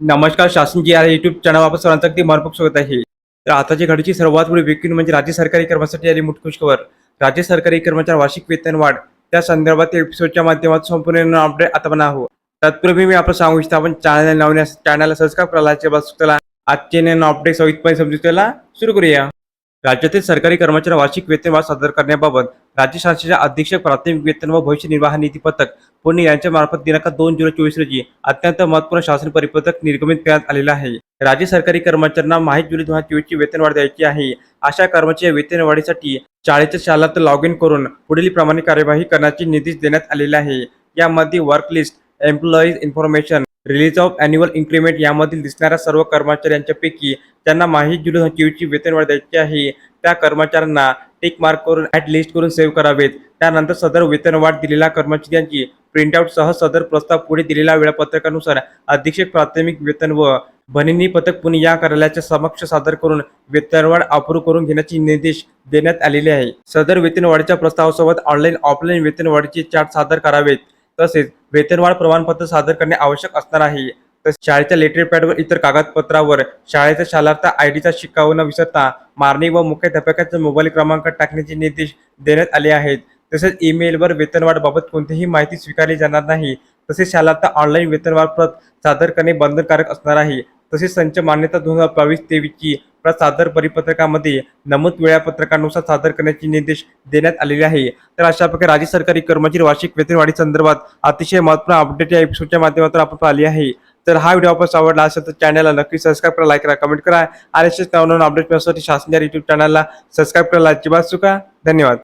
नमस्कार शासन जी या युट्यूब चॅनलवर सर्वांचं अगदी मनपूर्वक स्वागत आहे. तर आताची घडीची सर्वात मोठी विक्री म्हणजे राज्य सरकारी कर्मचारी आली मुठखुशखबर राज्य सरकारी कर्मचारी वार्षिक वेतन वाढ. त्या संदर्भात एपिसोडच्या माध्यमात संपूर्ण अपडेट आता पण आहोत. तत्पूर्वी मी आपण सांगू इच्छितो आपण चॅनल लावण्यास चॅनलला सबस्क्राईब करायला बस आजचे नवीन अपडेट सवितपणे समजून त्याला सुरू करूया. राज्यातील सरकारी कर्मचारी वार्षिक वेतनवाढ सादर करण्याबाबत राज्य शासनाच्या अधीक्षक प्राथमिक वेतन व भविष्य निर्वाह निधी पथक पुणे यांच्या मार्फत दिनांक दोन जुलै चोवीस रोजी अत्यंत महत्त्वपूर्ण शासन परिपत्रक निर्गमित करण्यात आलेलं आहे. राज्य सरकारी कर्मचाऱ्यांना माहीत जुलै दोन हजार चोवीसची वेतनवाढ द्यायची आहे. अशा कर्मचारी वेतनवाढीसाठी शाळेच्या शालात लॉग इन करून पुढील प्रमाणे कार्यवाही करण्याचे निर्देश देण्यात आलेले आहे. यामध्ये work list employees information release of annual increment यामधील दिसणाऱ्या सर्व कर्मचाऱ्यांच्यापैकी त्यांना माहीत जुलै दोन चोवीसची वेतनवाढ द्यायची आहे. त्या कर्मचाऱ्यांना टिक मार्क करून ॲट लिस्ट करून सेव्ह करावेत. त्यानंतर सदर वेतनवाढ दिलेल्या कर्मचाऱ्यांची प्रिंटआउटसह सदर प्रस्ताव पुढे दिलेल्या वेळापत्रकानुसार अधीक्षक प्राथमिक वेतन व भनिनी पथक पुणे या कार्यालयाच्या समक्ष सादर करून वेतनवाढ अप्रूव्ह करून घेण्याचे निर्देश देण्यात आलेले आहे. सदर वेतनवाढीच्या प्रस्तावासोबत ऑनलाईन ऑफलाईन वेतनवाढीचे चार्ट सादर करावेत. तसेच वेतनवाढ प्रमाणपत्र सादर करणे आवश्यक असणार आहे. तसेच शाळेच्या लेटर पॅडवर इतर कागदपत्रावर शाळेच्या शालार्थ आय डीचा शिक्का न विसरता मारणी व मुख्याध्यापकाचा मोबाईल क्रमांक टाकण्याचे निर्देश देण्यात आले आहेत. तसेच ईमेलवर वेतनवाढ बाबत कोणतीही माहिती स्वीकारली जाणार नाही. तसेच शालार्थ ऑनलाईन वेतनवाढ प्रत सादर करणे बंधनकारक असणार आहे. तसेच संच मान्यता दोन हजार बावीस तेवीसची सादर परिपत्रकामध्ये नमूद वेळापत्रकानुसार सादर करण्याचे निर्देश देण्यात आलेले आहे. तर अशा प्रकारे राज्य सरकारी कर्मचारी वार्षिक वेतनवाढी संदर्भात अतिशय महत्त्वपूर्ण अपडेट या एपिसोडच्या माध्यमातून आपण पाहिली आहे. तर हा व्हिडिओ आपण आवडला असेल तर चॅनलला नक्की सबस्क्राईब करा लाईक करा कमेंट करा आणि एस नवनवीन अपडेट मिळण्यासाठी शासनाच्या युट्यूब चॅनलला सबस्क्राईब करायला अजिबात चुका धन्यवाद.